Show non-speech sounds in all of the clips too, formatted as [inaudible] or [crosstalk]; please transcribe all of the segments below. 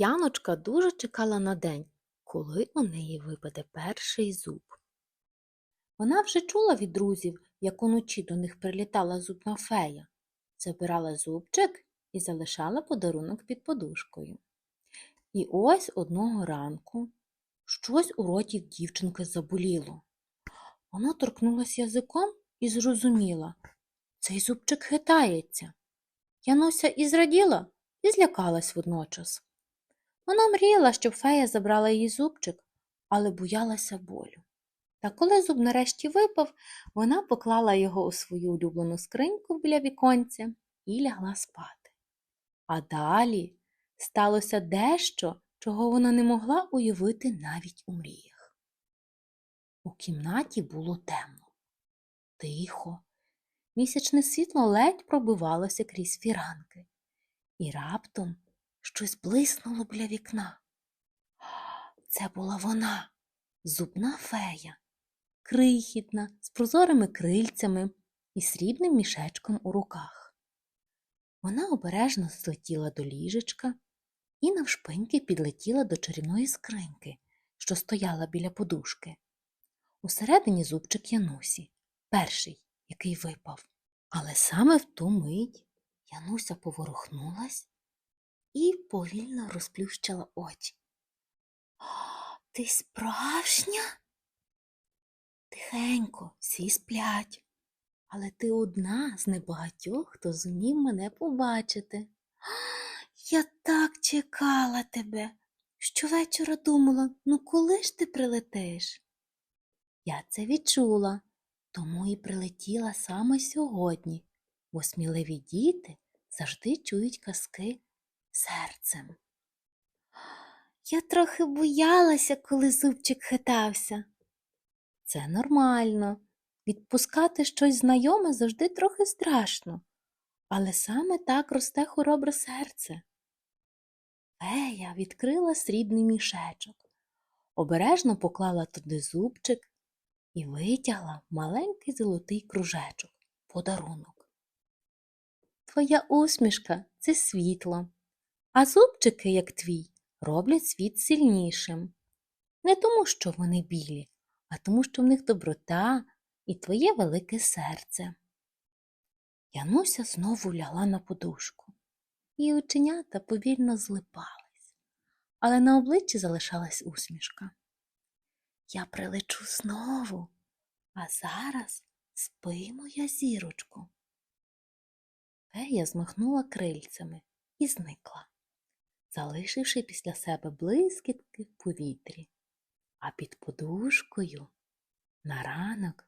Яночка дуже чекала на день, коли у неї випаде перший зуб. Вона вже чула від друзів, як уночі до них прилітала зубна фея, забирала зубчик і залишала подарунок під подушкою. І ось одного ранку щось у роті дівчинки заболіло. Вона торкнулася язиком і зрозуміла, цей зубчик хитається. Януся і зраділа, і злякалась водночас. Вона мріяла, щоб фея забрала її зубчик, але боялася болю. Та коли зуб нарешті випав, вона поклала його у свою улюблену скриньку біля віконця і лягла спати. А далі сталося дещо, чого вона не могла уявити навіть у мріях. У кімнаті було темно, тихо. Місячне світло ледь пробивалося крізь фіранки, і раптом щось блиснуло біля вікна. Це була вона, зубна фея, крихітна, з прозорими крильцями і срібним мішечком у руках. Вона обережно злетіла до ліжечка і навшпиньки підлетіла до чарівної скриньки, що стояла біля подушки. Усередині зубчик Янусі, перший, який випав. Але саме в ту мить Януся поворухнулась і повільно розплющила очі. [gasps] Ти справжня? Тихенько, всі сплять, але ти одна з небагатьох, хто зумів мене побачити. [gasps] Я так чекала тебе. Щовечора думала, ну коли ж ти прилетиш? Я це відчула, тому і прилетіла саме сьогодні, бо сміливі діти завжди чують казки серцем. Я трохи боялася, коли зубчик хитався. Це нормально. Відпускати щось знайоме завжди трохи страшно, але саме так росте хоробре серце. Фея відкрила срібний мішечок, обережно поклала туди зубчик і витягла маленький золотий кружечок подарунок. Твоя усмішка це світло, а зубчики, як твій, роблять світ сильнішим. Не тому, що вони білі, а тому, що в них доброта і твоє велике серце. Януся знову лягла на подушку, її оченята повільно злипались, але на обличчі залишалась усмішка. Я прилечу знову, а зараз спи, моя зірочку. Фея змахнула крильцями і зникла, залишивши після себе блискітки в повітрі. А під подушкою на ранок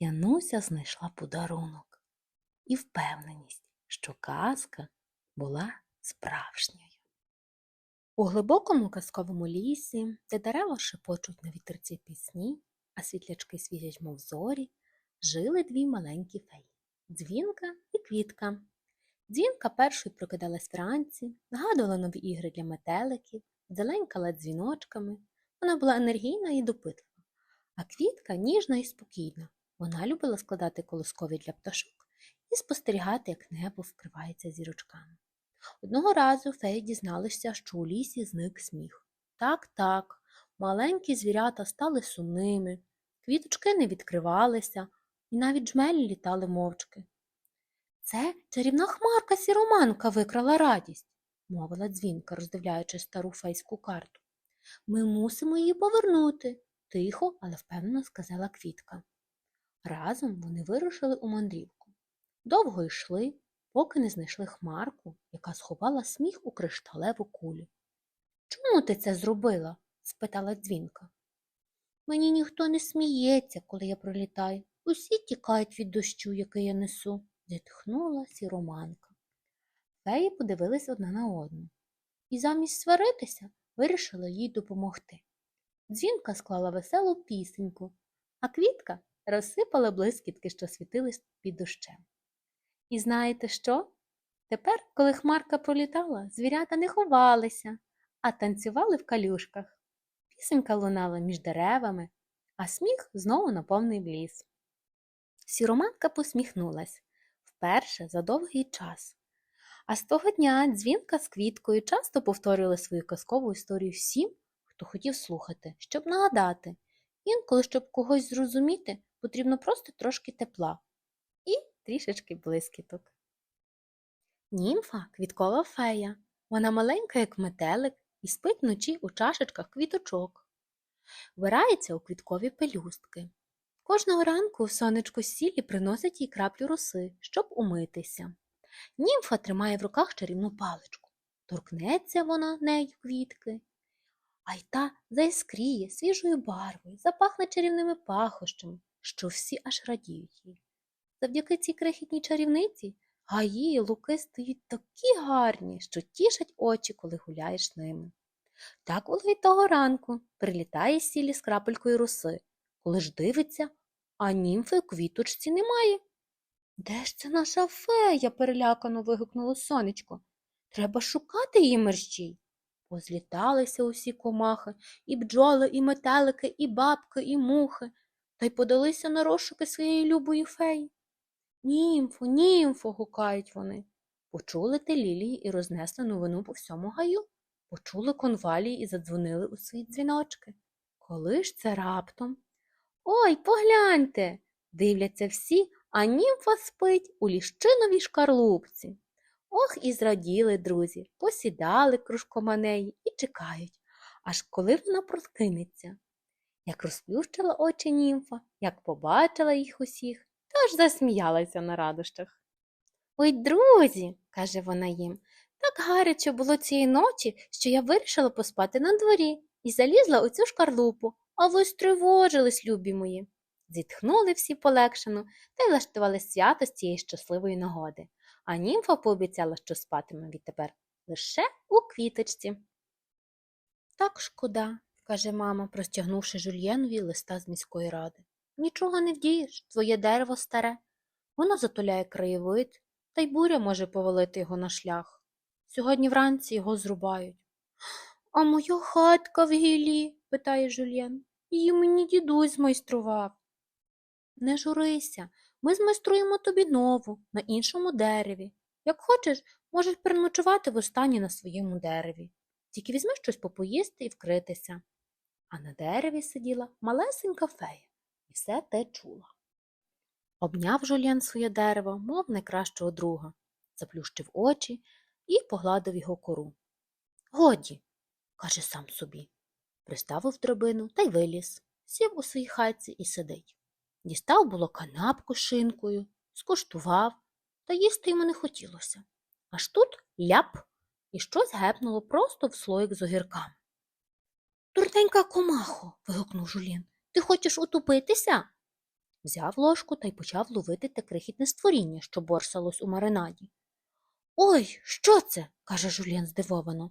Януся знайшла подарунок і впевненість, що казка була справжньою. У глибокому казковому лісі, де дерева шепочуть на вітерці пісні, а світлячки світять, мов зорі, жили дві маленькі феї дзвінка і квітка. Дзвінка першою прокидалась вранці, нагадувала нові ігри для метеликів, дзеленькала дзвіночками. Вона була енергійна і допитлива, а квітка ніжна і спокійна. Вона любила складати колоскові для пташок і спостерігати, як небо вкривається зірочками. Одного разу феї дізналися, що у лісі зник сміх. Так, так, маленькі звірята стали сумними, квіточки не відкривалися, і навіть жмелі літали мовчки. Це чарівна хмарка сіроманка викрала радість, мовила дзвінка, роздивляючи стару фейську карту. Ми мусимо її повернути, тихо, але впевнено сказала квітка. Разом вони вирушили у мандрівку. Довго йшли, поки не знайшли хмарку, яка сховала сміх у кришталеву кулю. Чому ти це зробила? спитала дзвінка. Мені ніхто не сміється, коли я пролітаю. Усі тікають від дощу, який я несу, зітхнула сіроманка. Феї подивились одна на одну і замість сваритися вирішила їй допомогти. Дзвінка склала веселу пісеньку, а квітка розсипала блискітки, що світились під дощем. І знаєте що? Тепер, коли хмарка пролітала, звірята не ховалися, а танцювали в калюшках. Пісенька лунала між деревами, а сміх знову наповнив ліс. Сіроманка посміхнулась вперше за довгий час, А з того дня дзвінка з квіткою часто повторювали свою казкову історію всім, хто хотів слухати, щоб нагадати. Інколи, щоб когось зрозуміти, потрібно просто трошки тепла і трішечки блискіток. Німфа квіткова фея. Вона маленька, як метелик, і спить вночі у чашечках квіточок. Вбирається у квіткові пелюстки. Кожного ранку сонечко сілі приносить їй краплю роси, щоб умитися. Німфа тримає в руках чарівну паличку. Торкнеться вона нею квітки, а й та заіскріє свіжою барвою, запахне чарівними пахощами, що всі аж радіють їй. Завдяки цій крихітній чарівниці гаї і луки стають такі гарні, що тішать очі, коли гуляєш ними. Так було й того ранку прилітає сілі з крапелькою роси, коли ж дивиться, а німфи у квіточці немає. Де ж це наша фея? перелякано вигукнуло сонечко. Треба шукати її мерщій. Позліталися усі комахи, і бджоли, і метелики, і бабки, і мухи, та й подалися на розшуки своєї любої феї. Німфо, німфо, гукають вони. Почули те лілії і рознесли новину по всьому гаю. Почули конвалії і задзвонили у свої дзвіночки. Коли ж це раптом? Ой, погляньте. Дивляться всі, а німфа спить у ліщиновій шкарлупці. Ох, і зраділи друзі, посідали кружком о неї і чекають, аж коли вона прокинеться. Як розплющила очі німфа, як побачила їх усіх, то аж засміялася на радощах. Ой, друзі, каже вона їм, так гаряче було цієї ночі, що я вирішила поспати на дворі і залізла у цю шкарлупу, а ви стривожились, любі мої. Зітхнули всі полегшено та й влаштували свято з цієї щасливої нагоди, а німфа пообіцяла, що спатиме відтепер лише у квіточці. Так шкода, каже мама, простягнувши жульєнові листа з міської ради. Нічого не вдієш, твоє дерево старе. Воно затуляє краєвид, та й буря може повалити його на шлях. Сьогодні вранці його зрубають. А моя хатка в гілі? Питає Жульєн. Її мені дідусь змайстрував. Не журися, ми змайструємо тобі нову, на іншому дереві. Як хочеш, можеш переночувати востаннє на своєму дереві. Тільки візьми щось попоїсти і вкритися. А на дереві сиділа малесенька фея і все те чула. Обняв Жульєн своє дерево, мов найкращого друга, заплющив очі і погладив його кору. Годі, каже сам собі. Приставив драбину та й виліз, сів у своїй хатці і сидить. Дістав було канапку шинкою, скуштував, та їсти йому не хотілося. Аж тут ляп, і щось гепнуло просто в слоїк з огірками. Дурненька комахо. вигукнув Жулін. Ти хочеш утопитися? Взяв ложку та й почав ловити те крихітне створіння, що борсалось у маринаді. Ой, що це? каже Жулєн здивовано.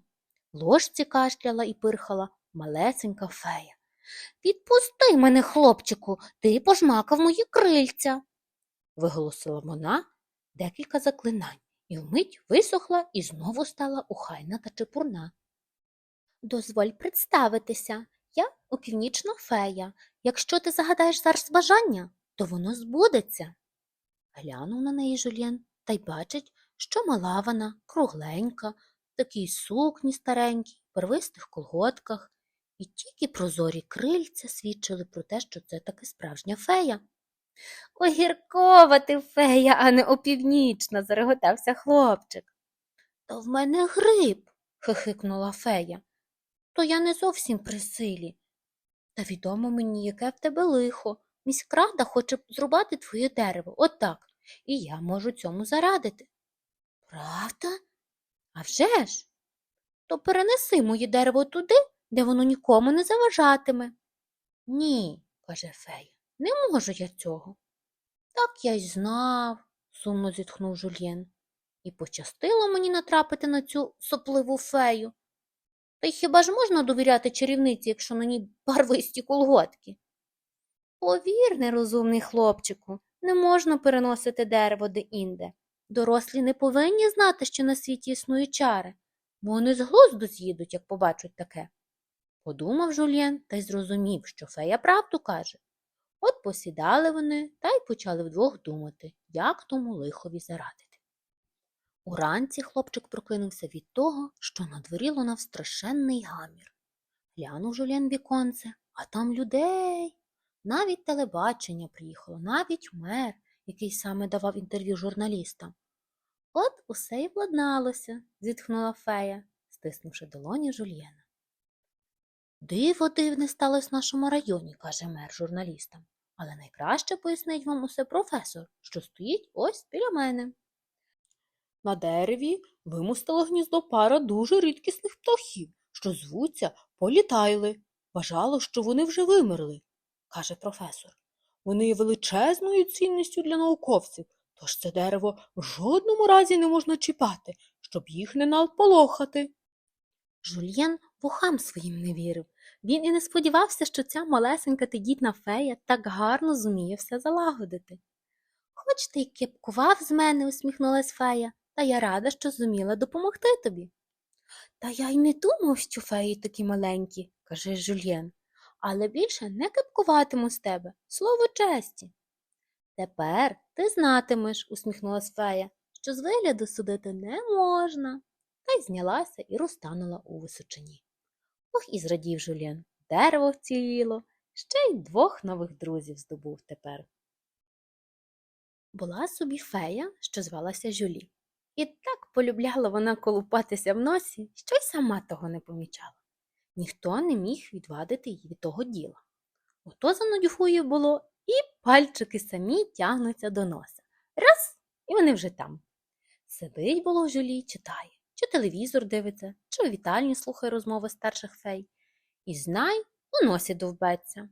Ложці кашляла і пирхала малесенька фея. Відпусти мене, хлопчику, ти пожмакав мої крильця. виголосила вона декілька заклинань і вмить висохла і знову стала ухайна та чепурна. Дозволь представитися, я опівнічна фея. Якщо ти загадаєш зараз бажання, то воно збудеться. Глянув на неї Жульєн та й бачить, що мала вона, кругленька, в такій сукні старенькій, первистих колготках, і тільки прозорі крильця свідчили про те, що це таки справжня фея. Огіркова ти фея, а не опівнічна, зареготався хлопчик. То в мене гриб, хихикнула фея. То я не зовсім при силі. Та відомо мені, яке в тебе лихо. Міськрада хоче зрубати твоє дерево, отак, і я можу цьому зарадити. Правда? А вже ж? То перенеси моє дерево туди, де воно нікому не заважатиме. Ні, каже фея, не можу я цього. Так я й знав, сумно зітхнув Жульєн. І пощастило мені натрапити на цю сопливу фею. Та й хіба ж можна довіряти чарівниці, якщо на ній барвисті колготки? Повір, нерозумний хлопчику, не можна переносити дерево де-інде. Дорослі не повинні знати, що на світі існують чари, бо вони з глузду з'їдуть, як побачать таке. Подумав Жульєн та й зрозумів, що фея правду каже. От посідали вони та й почали вдвох думати, як тому лихові зарадити. Уранці хлопчик прокинувся від того, що на дворі лунав страшенний гамір. Глянув Жулєн в віконце, а там людей. Навіть телебачення приїхало, навіть мер, який саме давав інтерв'ю журналістам. От усе й владналося, зітхнула фея, стиснувши долоні Жульєна. Диво дивне сталося в нашому районі, каже мер журналістам, але найкраще пояснить вам усе професор, що стоїть ось біля мене. На дереві вимустила гніздо пара дуже рідкісних птахів, що звуться політайли. Вважало, що вони вже вимерли, каже професор. Вони є величезною цінністю для науковців, тож це дерево в жодному разі не можна чіпати, щоб їх не наполохати. Жульєн вухам своїм не вірив. Він і не сподівався, що ця малесенька тендітна фея так гарно зуміє все залагодити. Хоч ти й кепкував з мене, усміхнулась фея, та я рада, що зуміла допомогти тобі. Та я й не думав, що феї такі маленькі, каже Жульєн, але більше не кепкуватиму з тебе, слово честі. Тепер ти знатимеш, усміхнулась фея, що з вигляду судити не можна, та й знялася і розтанула у височині. Ох, і зрадів Жульєн. Дерево вціліло, ще й двох нових друзів здобув тепер. Була собі фея, що звалася Жюлі. І так полюбляла вона колупатися в носі, що й сама того не помічала. Ніхто не міг відвадити її від того діла. Ото занудьгує було, і пальчики самі тягнуться до носа. Раз, і вони вже там. Сидить було в жолі, читає, чи телевізор дивиться, чи у вітальні слухає розмови старших фей. І знай, у носі довбеться.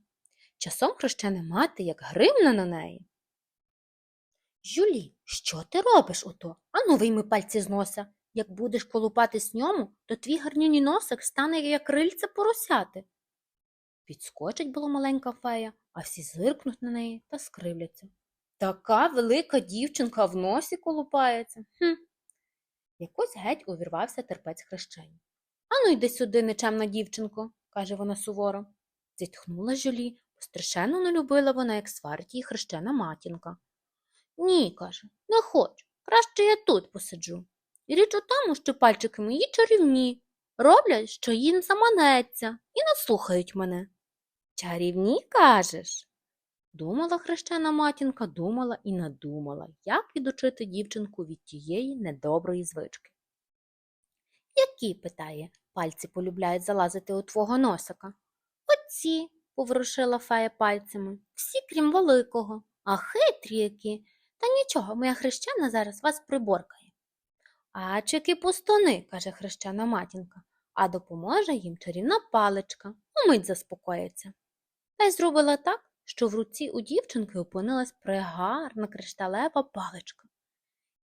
Часом хрещена мати, як гримна на неї. Жюлі, що ти робиш ото? Ану вийми пальці з носа. Як будеш колупатись ньому, то твій гарнюній носик стане як крильце поросяти. Підскочить було маленька фея, а всі зиркнуть на неї та скривляться. Така велика дівчинка в носі колупається. Хм. Якось геть увірвався терпець хрещені. Ану йди сюди, нечемна дівчинко, каже вона суворо. Зітхнула жолі, бо страшенно не любила вона, як сварить її хрещена матінка. Ні, каже, не хочу. Краще я тут посиджу. І річ у тому, що пальчики мої чарівні, роблять, що їм заманеться, і не слухають мене. Чарівні, кажеш? Думала хрещена матінка, думала і надумала, як відучити дівчинку від тієї недоброї звички. Які, питає, пальці полюбляють залазити у твого носика? Оці, поворушила фея пальцями, всі крім великого, а хитрі які. Та нічого, моя хрещена зараз вас приборкає. А чики пустони, каже хрещена матінка, а допоможе їм чарівна паличка, умить заспокоїться. Та й зробила так, що в руці у дівчинки опинилась пригарна кришталева паличка.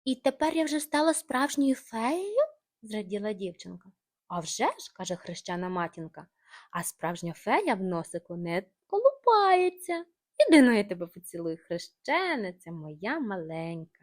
І тепер я вже стала справжньою феєю? зраділа дівчинка. А вже ж, каже хрещана матінка, а справжня фея в носику не колупається. Іди ну я тебе поцілую, хрещениця моя маленька.